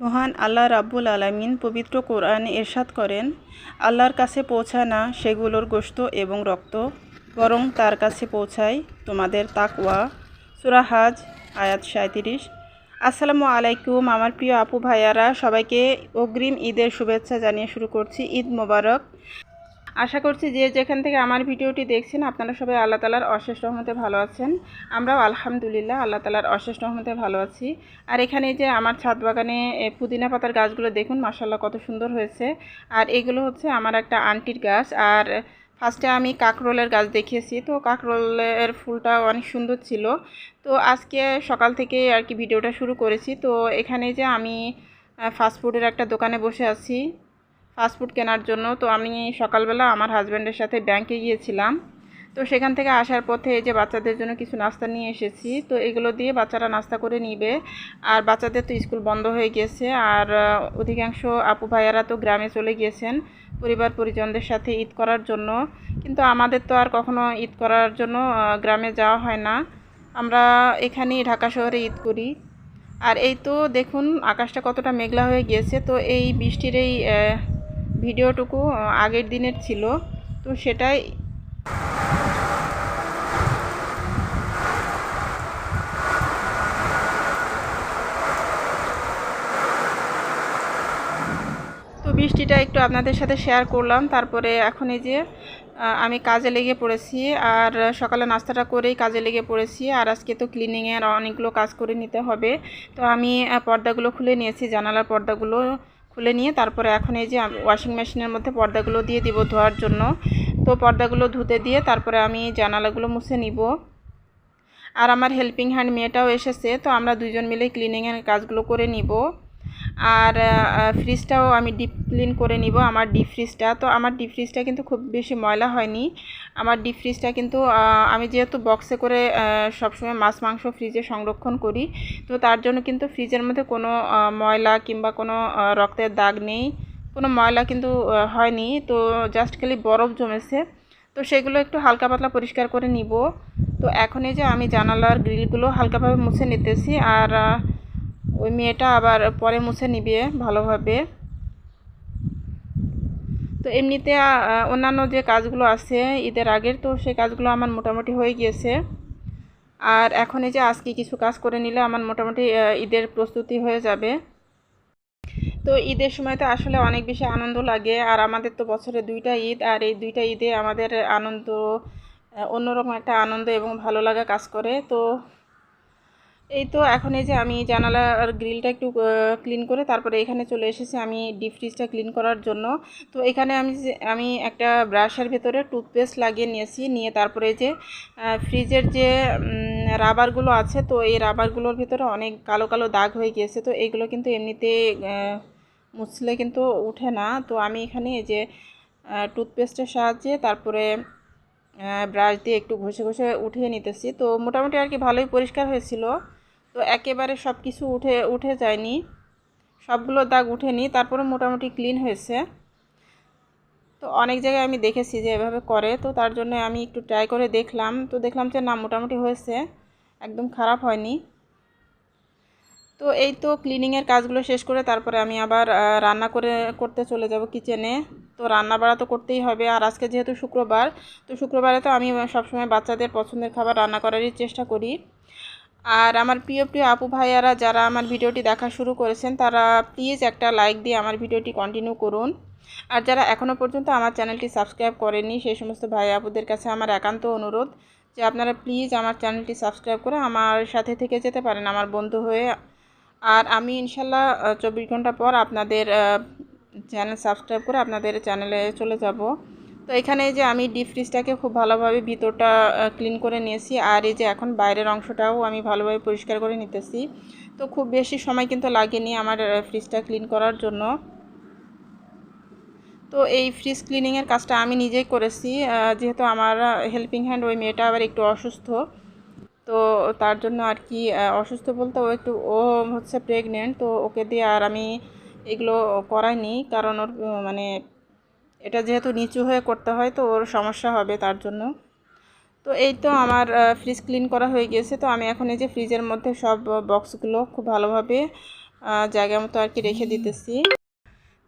মহান আল্লাহ রাব্বুল আলামিন পবিত্র কোরআনে এরশাদ করেন, আল্লাহর কাছে পৌঁছায় না সেগুলোর গোস্ত এবং রক্ত, বরং তার কাছে পৌঁছায় তোমাদের তাকওয়া। সুরাহাজ আয়াত সাঁত্রিশ আসসালামু আলাইকুম আমার প্রিয় আপু ভাইয়ারা, সবাইকে অগ্রিম ঈদের শুভেচ্ছা জানিয়ে শুরু করছি ঈদ মোবারক। আশা করছি যে যেখান থেকে আমার ভিডিওটি দেখছেন, আপনারা সবাই আল্লাহ তালার অশেষ রহমতে ভালো আছেন। আমরাও আলহামদুলিল্লাহ আল্লাহ তালার অশেষ রহমতে ভালো আছি। আর এখানে যে আমার ছাদ বাগানে পুদিনা পাতার গাছগুলো দেখুন মাসাল্লাহ কত সুন্দর হয়েছে। আর এগুলো হচ্ছে আমার একটা আন্টির গাছ। আর ফার্স্টে আমি কাকরোলের গাছ দেখিয়েছি। তো কাকরোলের ফুলটা অনেক সুন্দর ছিল। তো আজকে সকাল থেকে আর কি ভিডিওটা শুরু করেছি। তো এখানে যে আমি ফাস্টফুডের একটা দোকানে বসে আছি। ফাস্টফুড কেনার জন্য। তো আমি সকালবেলা আমার হাজব্যান্ডের সাথে ব্যাংকে গিয়েছিলাম। তো সেখান থেকে আসার পথে এই যে বাচ্চাদের জন্য কিছু নাস্তা নিয়ে এসেছি। তো এগুলো দিয়ে বাচ্চারা নাস্তা করে নিবে। আর বাচ্চাদের তো স্কুল বন্ধ হয়ে গেছে আর অধিকাংশ আপু ভাইয়ারা তো গ্রামে চলে গিয়েছেন পরিবার পরিজনদের সাথে ঈদ করার জন্য। কিন্তু আমাদের তো আর কখনো ঈদ করার জন্য গ্রামে যাওয়া হয় না। আমরা এখানেই ঢাকা শহরে ঈদ করি। আর এই তো দেখুন, আকাশটা কতটা মেঘলা হয়ে গিয়েছে। তো এই বৃষ্টির এই ভিডিওটুকু আগের দিনের ছিল। তো সেটাই তো বৃষ্টিটা একটু আপনাদের সাথে শেয়ার করলাম। তারপরে এখন এই যে আমি কাজে লেগে পড়েছি আর সকালে নাস্তাটা করেই কাজে লেগে পড়েছি। আর আজকে তো ক্লিনিংয়ের অনেকগুলো কাজ করে নিতে হবে। তো আমি পর্দাগুলো খুলে নিয়েছি, জানালার পর্দাগুলো। খুলে নিয়ে তারপরে এখন এই যে ওয়াশিং মেশিনের মধ্যে পর্দাগুলো দিয়ে দিব ধোয়ার জন্য। তো পর্দাগুলো ধুতে দিয়ে তারপরে আমি জানালাগুলো মুছে নিব। আর আমার হেল্পিং হ্যান্ড মেয়েটাও এসেছে, তো আমরা দুজন মিলে ক্লিনিংয়ের কাজগুলো করে নিব। আর ফ্রিজটাও আমি ডিপ ক্লিন করে নিব আমার ডিপ ফ্রিজটা তো আমার ডিপ ফ্রিজটা কিন্তু খুব বেশি ময়লা হয়নি। আমার ডিপ ফ্রিজটা কিন্তু আমি যেহেতু বক্সে করে সবসময় মাছ মাংস ফ্রিজে সংরক্ষণ করি, তো তার জন্য কিন্তু ফ্রিজের মধ্যে কোনো ময়লা কিংবা কোনো রক্তের দাগ নেই, কোনো ময়লা কিন্তু হয়নি। তো জাস্ট খালি বরফ জমেছে। তো সেগুলো একটু হালকা পাতলা পরিষ্কার করে নিব। তো এখন এই যে আমি জানালার গ্রিলগুলো হালকাভাবে মুছে নিতেছি। আর ওই মেয়েটা আবার পরে মুছে নিবে ভালোভাবে। তো এমনিতে অন্যান্য যে কাজগুলো আছে, ঈদের আগের তো সেই কাজগুলো আমার মোটামুটি হয়ে গিয়েছে। আর এখন এই যে আজকে কিছু কাজ করে নিলে আমার মোটামুটি ঈদের প্রস্তুতি হয়ে যাবে। তো ঈদের সময় তো আসলে অনেক বেশি আনন্দ লাগে, আর আমাদের তো বছরে দুইটা ঈদ, আর এই দুইটা ঈদে আমাদের আনন্দ অন্যরকম একটা আনন্দ এবং ভালো লাগা কাজ করে। তো এই তো এখন এই যে আমি জানালার গ্রিলটা একটু ক্লিন করে তারপরে এখানে চলে এসেছি আমি ডিপ ফ্রিজটা ক্লিন করার জন্য। তো এখানে আমি আমি একটা ব্রাশের ভেতরে টুথপেস্ট লাগিয়ে নিয়েছি। নিয়ে তারপরে যে ফ্রিজের যে রাবারগুলো আছে, তো এই রাবারগুলোর ভিতরে অনেক কালো কালো দাগ হয়ে গিয়েছে। তো এইগুলো কিন্তু এমনিতে মুছলে কিন্তু উঠে না। তো আমি এখানে এই যে টুথপেস্টের সাহায্যে তারপরে ব্রাশ দিয়ে একটু ঘষে ঘষে উঠিয়ে নিতেছি। তো মোটামুটি আর কি ভালোই পরিষ্কার হয়েছিল। তো একেবারে সব কিছু উঠে উঠে যায়নি। সবগুলো দাগ উঠেনি তারপরে মোটামুটি ক্লিন হয়েছে। তো অনেক জায়গায় আমি দেখেছি যে এভাবে করে, তো তার জন্য আমি একটু ট্রাই করে দেখলাম। তো দেখলাম যে না, মোটামুটি হয়েছে, একদম খারাপ হয়নি। তো এই তো ক্লিনিংয়ের কাজগুলো শেষ করে তারপরে আমি আবার রান্না করে, করতে চলে যাব কিচেনে তো রান্না বাড়া তো করতেই হবে। আর আজকে যেহেতু শুক্রবার, তো শুক্রবারে তো আমি সবসময় বাচ্চাদের পছন্দের খাবার রান্না করারই চেষ্টা করি। আর আমার প্রিয় প্রিয় আপু ভাইয়ারা, যারা আমার ভিডিওটি দেখা শুরু করেছেন, তারা প্লিজ একটা লাইক দিয়ে আমার ভিডিওটি কন্টিনিউ করুন। আর যারা এখনও পর্যন্ত আমার চ্যানেলটি সাবস্ক্রাইব করেনি সেই সমস্ত ভাই আপুদের কাছে আমার একান্ত অনুরোধ যে আপনারা প্লিজ আমার চ্যানেলটি সাবস্ক্রাইব করে আমার সাথে থেকে যেতে পারেন, আমার বন্ধু হয়ে। আর আমি ইনশাল্লাহ চব্বিশ ঘণ্টা পর আপনাদের চ্যানেল সাবস্ক্রাইব করে আপনাদের চ্যানেলে চলে যাব। তো এখানে যে আমি ডিপ ফ্রিজটাকে খুব ভালোভাবে ভিতরটা ক্লিন করে নিয়েছি আর এই যে এখন বাইরের অংশটাও আমি ভালোভাবে পরিষ্কার করে নিতেছি। তো খুব বেশি সময় কিন্তু লাগেনি আমার ফ্রিজটা ক্লিন করার জন্য। তো এই ফ্রিজ ক্লিনিংয়ের কাজটা আমি নিজেই করেছি যেহেতু আমার হেল্পিং হ্যান্ড ওই মেয়েটা আবার একটু অসুস্থ। তো তার জন্য আর কি অসুস্থ বলতে ও একটু, ও হচ্ছে প্রেগনেন্ট তো ওকে দিয়ে আর আমি এগুলো করাইনি। কারণ ওর মানে এটা যেহেতু নিচু হয়ে করতে হয় তো ওর সমস্যা হবে তার জন্য। তো এই তো আমার ফ্রিজ ক্লিন করা হয়ে গিয়েছে। তো আমি এখন এই যে ফ্রিজের মধ্যে সব বক্সগুলো খুব ভালোভাবে জায়গা মতো আর কি রেখে দিতেছি।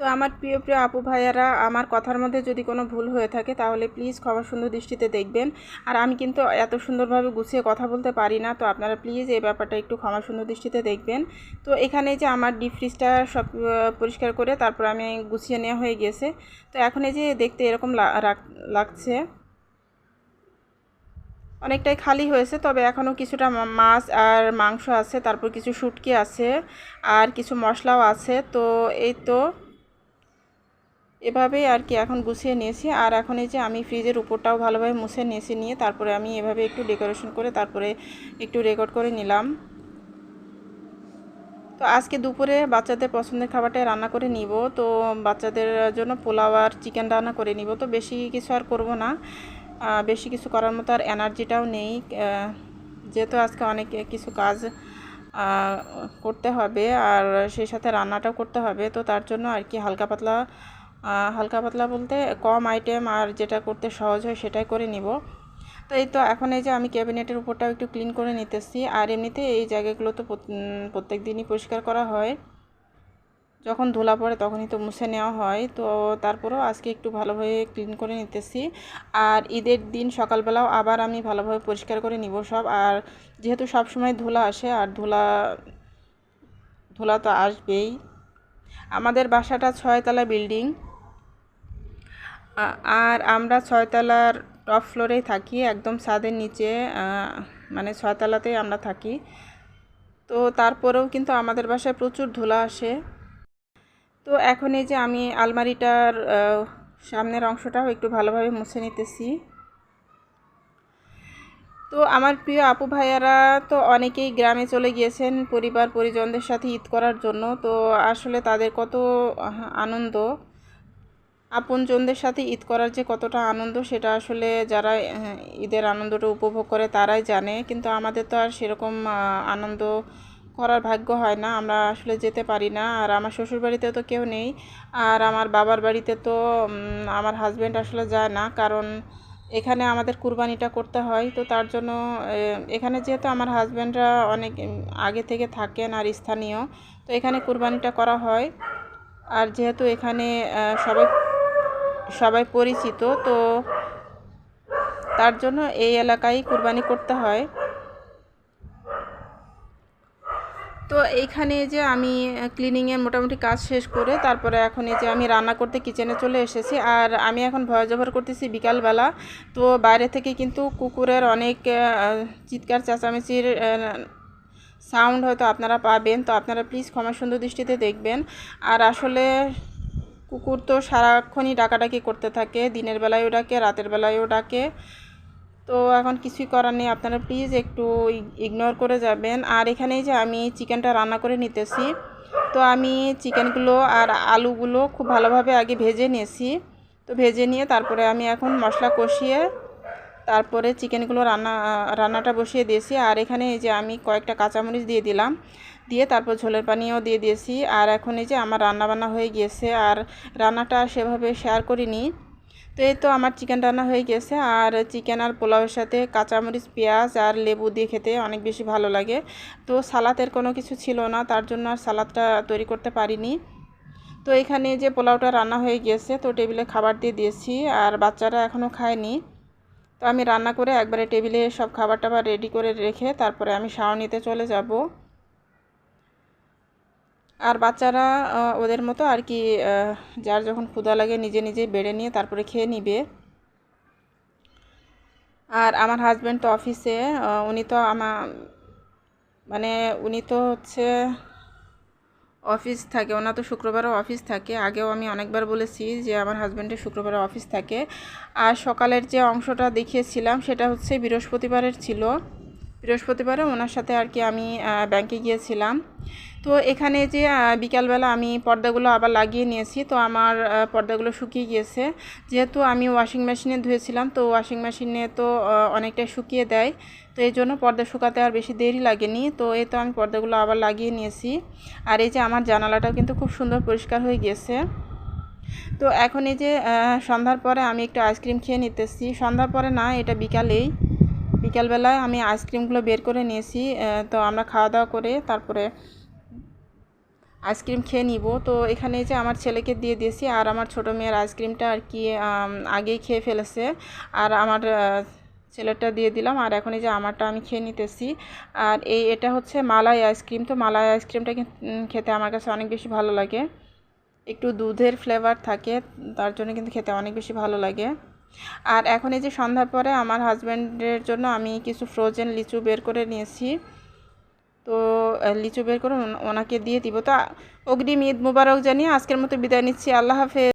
তো আমার প্রিয় প্রিয় আপু ভাইয়ারা, আমার কথার মধ্যে যদি কোনো ভুল হয়ে থাকে, তাহলে প্লিজ ক্ষমা সুন্দর দৃষ্টিতে দেখবেন। আর আমি কিন্তু এত সুন্দরভাবে গুছিয়ে কথা বলতে পারি না, তো আপনারা প্লিজ এই ব্যাপারটা একটু ক্ষমা সুন্দর দৃষ্টিতে দেখবেন। তো এখানে যে আমার ডিপ ফ্রিজটা সব পরিষ্কার করে তারপর আমি গুছিয়ে নেওয়া হয়ে গেছে। তো এখন এই যে দেখতে এরকম লাগছে। অনেকটাই খালি হয়েছে, তবে এখনও কিছুটা মাছ আর মাংস আছে, তারপর কিছু শুটকি আছে, আর কিছু মশলাও আছে। তো এই তো এভাবেই আর কি এখন গুছিয়ে নিয়েছি। আর এখন এই যে আমি ফ্রিজের উপরটাও ভালোভাবে মুছে নিয়েছি নিয়ে তারপরে আমি এভাবে একটু ডেকোরেশন করে তারপরে একটু রেকর্ড করে নিলাম। তো আজকে দুপুরে বাচ্চাদের পছন্দের খাবারটাই রান্না করে নিব। তো বাচ্চাদের জন্য পোলাও আর চিকেন রান্না করে নিব। তো বেশি কিছু আর করব না। বেশি কিছু করার মতো আর এনার্জিটাও নেই। যেহেতু আজকে অনেক কিছু কাজ করতে হবে। আর সেই সাথে রান্নাটাও করতে হবে। তো তার জন্য আর কি হালকা পাতলা হালকা পাতলা বলতে কম আইটেম আর যেটা করতে সহজ হয় সেটাই করে নিব। তো এই তো এখন এই যে আমি ক্যাবিনেটের উপরটাও একটু ক্লিন করে নিতেছি। আর এমনিতে এই জায়গাগুলো তো প্রত- প্রত্যেক দিনই পরিষ্কার করা হয়। যখন ধুলা পড়ে তখনই তো মুছে নেওয়া হয়। তো তারপরেও আজকে একটু ভালোভাবে ক্লিন করে নিতেছি। আর ঈদের দিন সকালবেলাও আবার আমি ভালোভাবে পরিষ্কার করে নিব সব। আর যেহেতু সব সময় ধুলা আসে, আর ধুলা ধুলা তো আসবেই। আমাদের বাসাটা ছয়তলা বিল্ডিং। আর আমরা ছয়তলার টপ ফ্লোরেই থাকি, একদম ছাদের নিচে মানে ছয়তলাতেই আমরা থাকি। তো তারপরেও কিন্তু আমাদের বাসায় প্রচুর ধুলা আসে। তো এখন এই যে আমি আলমারিটার সামনের অংশটাও একটু ভালোভাবে মুছে নিতেছি। তো আমার প্রিয় আপু ভাইয়ারা তো অনেকেই গ্রামে চলে গিয়েছেন পরিবার পরিজনদের সাথে ঈদ করার জন্য। তো আসলে তাদের কত আনন্দ। আপনজনদের সাথে ঈদ করার যে কতটা আনন্দ সেটা আসলে যারা ঈদের আনন্দটা উপভোগ করে তারাই জানে। কিন্তু আমাদের তো আর সেরকম আনন্দ করার ভাগ্য হয় না। আমরা আসলে যেতে পারি না। আর আমার শ্বশুর বাড়িতে তো কেউ নেই। আর আমার বাবার বাড়িতে তো আমার হাজব্যান্ড আসলে যায় না। কারণ এখানে আমাদের কুরবানিটা করতে হয়। তো তার জন্য এখানে যেহেতু আমার হাজব্যান্ডরা অনেক আগে থেকে থাকেন আর স্থানীয়, তো এখানে কুরবানিটা করা হয়। আর যেহেতু এখানে সবাই সবাই পরিচিত, তো তার জন্য এই এলাকায় কুরবানি করতে হয়। তো এইখানে যে আমি ক্লিনিংয়ের মোটামুটি কাজ শেষ করে তারপরে এখন এই যে আমি রান্না করতে কিচেনে চলে এসেছি। আর আমি এখন ভয়েস ওভার করতেছি বিকালবেলা। তো বাইরে থেকে কিন্তু কুকুরের অনেক চিৎকার, চেঁচামেচির সাউন্ড হয়তো আপনারা পাবেন। তো আপনারা প্লিজ ক্ষমা সুন্দর দৃষ্টিতে দেখবেন। আর আসলে কুকুর তো সারাক্ষণই ডাকাডাকি করতে থাকে, দিনের বেলায়ও ডাকে, রাতের বেলায়ও ডাকে। তো এখন কিছুই করার নেই, আপনারা প্লিজ একটু ইগনোর করে যাবেন। আর এখানেই যে আমি চিকেনটা রান্না করে নিতেছি, তো আমি চিকেনগুলো আর আলুগুলো খুব ভালোভাবে আগে ভেজে নিয়েছি। তো ভেজে নিয়ে তারপরে আমি এখন মশলা কষিয়ে তারপরে চিকেনগুলো রান্না, রান্নাটা বসিয়ে দিয়েছি। আর এখানে এই যে আমি কয়েকটা কাঁচামরিচ দিয়ে দিলাম। দিয়ে তারপর ঝোলের পানিও দিয়ে দিয়েছি। আর এখন এই যে আমার রান্না বান্না হয়ে গিয়েছে আর রান্নাটা সেভাবে শেয়ার করিনি। তো এই তো আমার চিকেন রান্না হয়ে গেছে আর চিকেন আর পোলাওয়ের সাথে কাঁচামরিচ, পেঁয়াজ আর লেবু দিয়ে খেতে অনেক বেশি ভালো লাগে। তো সালাতের কোনো কিছু ছিল না, তার জন্য আর সালাদটা তৈরি করতে পারিনি। তো এখানে যে পোলাওটা রান্না হয়ে গিয়েছে, তো টেবিলে খাবার দিয়ে দিয়েছি আর বাচ্চারা এখনও খায়নি। তো আমি রান্না করে একবারে টেবিলে সব খাবার টাবার রেডি করে রেখে তারপরে আমি শাওয়া নিতে চলে যাব। আর বাচ্চারা ওদের মতো আর কি যার যখন ক্ষুধা লাগে নিজে নিজে বেড়ে নিয়ে তারপরে খেয়ে নিবে। আর আমার হাজব্যান্ড তো অফিসে উনি তো আমার মানে উনি তো হচ্ছে অফিস থাকে, ওনার তো শুক্রবারও অফিস থাকে। আগেও আমি অনেকবার বলেছি যে আমার হাজব্যান্ডের শুক্রবারে অফিস থাকে। আর সকালের যে অংশটা দেখিয়েছিলাম, সেটা হচ্ছে বৃহস্পতিবারের ছিল। বৃহস্পতিবারে ওনার সাথে আর কি আমি ব্যাংকে গিয়েছিলাম। তো এখানে যে বিকালবেলা আমি পর্দাগুলো আবার লাগিয়ে নিয়েছি, তো আমার পর্দাগুলো শুকিয়ে গিয়েছে। যেহেতু আমি ওয়াশিং মেশিনে ধুয়েছিলাম, তো ওয়াশিং মেশিনে তো অনেকটাই শুকিয়ে দেয়। তো এই জন্য পর্দা শুকাতে আর বেশি দেরি লাগেনি। তো এই তো আমি পর্দাগুলো আবার লাগিয়ে নিয়েছি। আর এই যে আমার জানালাটাও কিন্তু খুব সুন্দর পরিষ্কার হয়ে গিয়েছে। তো এখন এই যে সন্ধ্যার পরে আমি একটু আইসক্রিম খেয়ে নিতেছি। সন্ধ্যার পরে না, এটা বিকালেই। বিকালবেলায় আমি আইসক্রিমগুলো বের করে নিয়েছি তো আমরা খাওয়া দাওয়া করে তারপরে আইসক্রিম খেয়ে নিব। তো এখানে যে আমার ছেলেকে দিয়ে দিয়েছি আর আমার ছোটো মেয়ের আইসক্রিমটা আর কি আগেই খেয়ে ফেলেছে। আর আমার ছেলেটা দিয়ে দিলাম আর এখন এই যে আমারটা আমি খেয়ে নিতেছি। আর এই, এটা হচ্ছে মালাই আইসক্রিম। তো মালাই আইসক্রিমটা খেতে আমার কাছে অনেক বেশি ভালো লাগে। একটু দুধের ফ্লেভার থাকে, তার জন্য কিন্তু খেতে অনেক বেশি ভালো লাগে। আর এখন এই যে সন্ধ্যার পরে আমার হাজব্যান্ডের জন্য আমি কিছু ফ্রোজেন লিচু বের করে নিয়েছি। তো লিচু বের করে ওনাকে দিয়ে দিব। তো, অগ্রিম ঈদ মুবারক জানিয়ে আজকের মতো বিদায় নিচ্ছি। আল্লাহ হাফেজ।